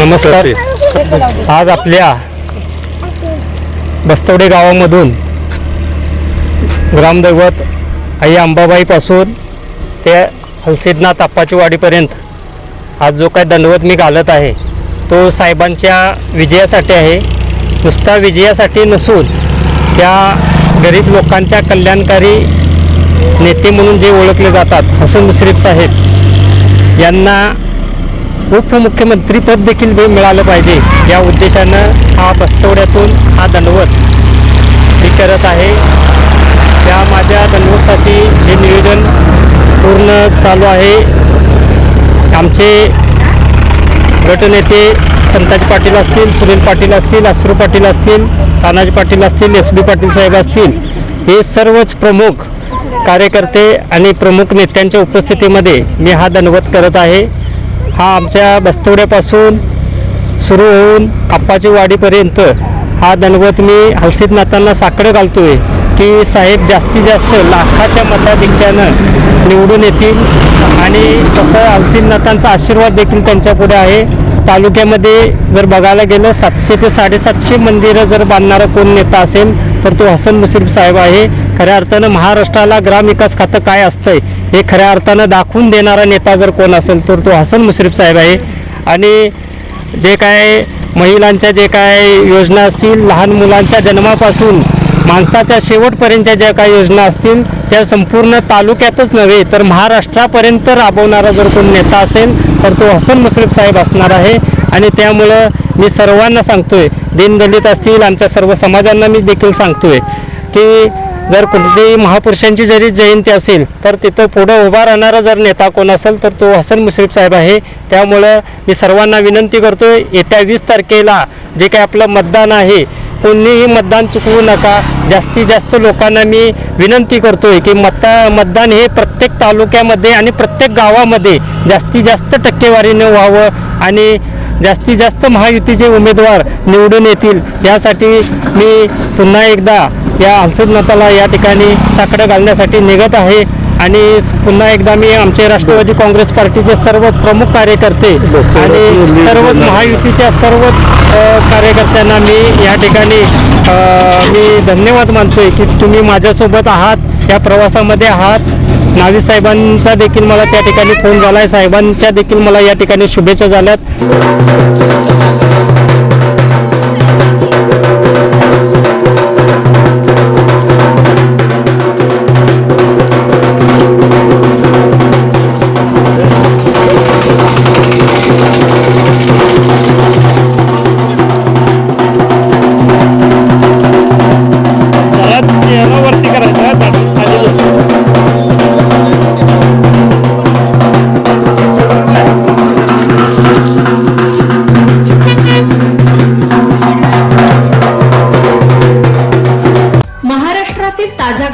नमस्कार. आज आपल्या बस्तवडे गावामधून ग्रामदैवत आई अंबाबाईपासून ते हलसिद्धनाथ अप्पाची वाडीपर्यंत आज जो काय दंडवत मी घालत आहे तो साहेबांच्या विजयासाठी आहे. नुसता विजयासाठी नसून त्या गरीब लोकांच्या कल्याणकारी नेते म्हणून जे ओळखले जातात हसन मुश्रीफ साहेब यांना उपमुख्यमंत्रीपद देखील मी मिळालं पाहिजे. या उद्देशानं हा बस्तवड्यातून हा दंडवत मी करत आहे. त्या माझ्या दंडवतसाठी हे नियोजन पूर्ण चालू आहे. आमचे गटनेते संताजी पाटील असतील सुनील पाटील असतील अश्रू पाटील असतील तानाजी पाटील असतील एस बी पाटील साहेब असतील हे सर्वच प्रमुख कार्यकर्ते आणि प्रमुख नेत्यांच्या उपस्थितीमध्ये मी हा दंडवत करत आहे. हा आमच्या बस्तवड्यापासून सुरू होऊन आप्पाची वाडीपर्यंत हा दणवत मी हलसिद्धनाथांना साकडं आहे की साहेब जास्तीत जास्त लाखाच्या मताधिक्यानं निवडून येतील आणि तसं हलसिद्धनाथांचा आशीर्वाद देखील त्यांच्यापुढे आहे. तालुक्यामध्ये जर बघायला गेलं सातशे ते साडेसातशे मंदिरं जर बांधणारा कोण नेता असेल तर तो हसन मुश्रीफ साहेब आहे. खऱ्या अर्थानं महाराष्ट्राला ग्रामविकास खातं काय असतंय हे खऱ्या अर्थानं दाखवून देणारा नेता जर कोण असेल तर तो हसन मुश्रीफ साहेब आहे. आणि जे काय महिलांच्या जे काय योजना असतील लहान मुलांच्या जन्मापासून माणसाच्या शेवटपर्यंतच्या ज्या काही योजना असतील त्या संपूर्ण तालुक्यातच नव्हे तर महाराष्ट्रापर्यंत राबवणारा जर कोण नेता असेल तर तो हसन मुश्रीफ साहेब असणार आहे. आणि त्यामुळं मी सर्वांना सांगतोय दीनदलित असतील आमच्या सर्व समाजांना मी देखील सांगतोय की जर कोणतीही महापुरुषांची जरी जयंती असेल तर तिथं पुढं उभा राहणारा जर नेता कोण असेल तर तो हसन मुश्रीफ साहेब आहे. त्यामुळं मी सर्वांना विनंती करतो येत्या वीस तारखेला जे काही आपलं मतदान आहे कोणीही मतदान चुकवू नका. जास्तीत जास्त लोकांना मी विनंती करतोय की मता मतदान हे प्रत्येक तालुक्यामध्ये आणि प्रत्येक गावामध्ये जास्तीत जास्त टक्केवारीने व्हावं आणि जास्तीत जास्त महायुतीचे उमेदवार निवडून येतील. यासाठी मी पुन्हा एकदा या हलसिद्धनाथाला या ठिकाणी साकडं घालण्यासाठी निघत आहे. आणि पुन्हा एकदा मी आमचे राष्ट्रवादी काँग्रेस पार्टीचे सर्वच प्रमुख कार्यकर्ते आणि सर्वच महायुतीच्या सर्वच कार्यकर्त्यांना मी या ठिकाणी मी धन्यवाद मानतोय की तुम्ही माझ्यासोबत आहात या प्रवासामध्ये आहात. नावी साहेबांचा देखील मला त्या ठिकाणी फोन झाला आहे साहेबांच्या देखील मला या ठिकाणी शुभेच्छा झाल्यात.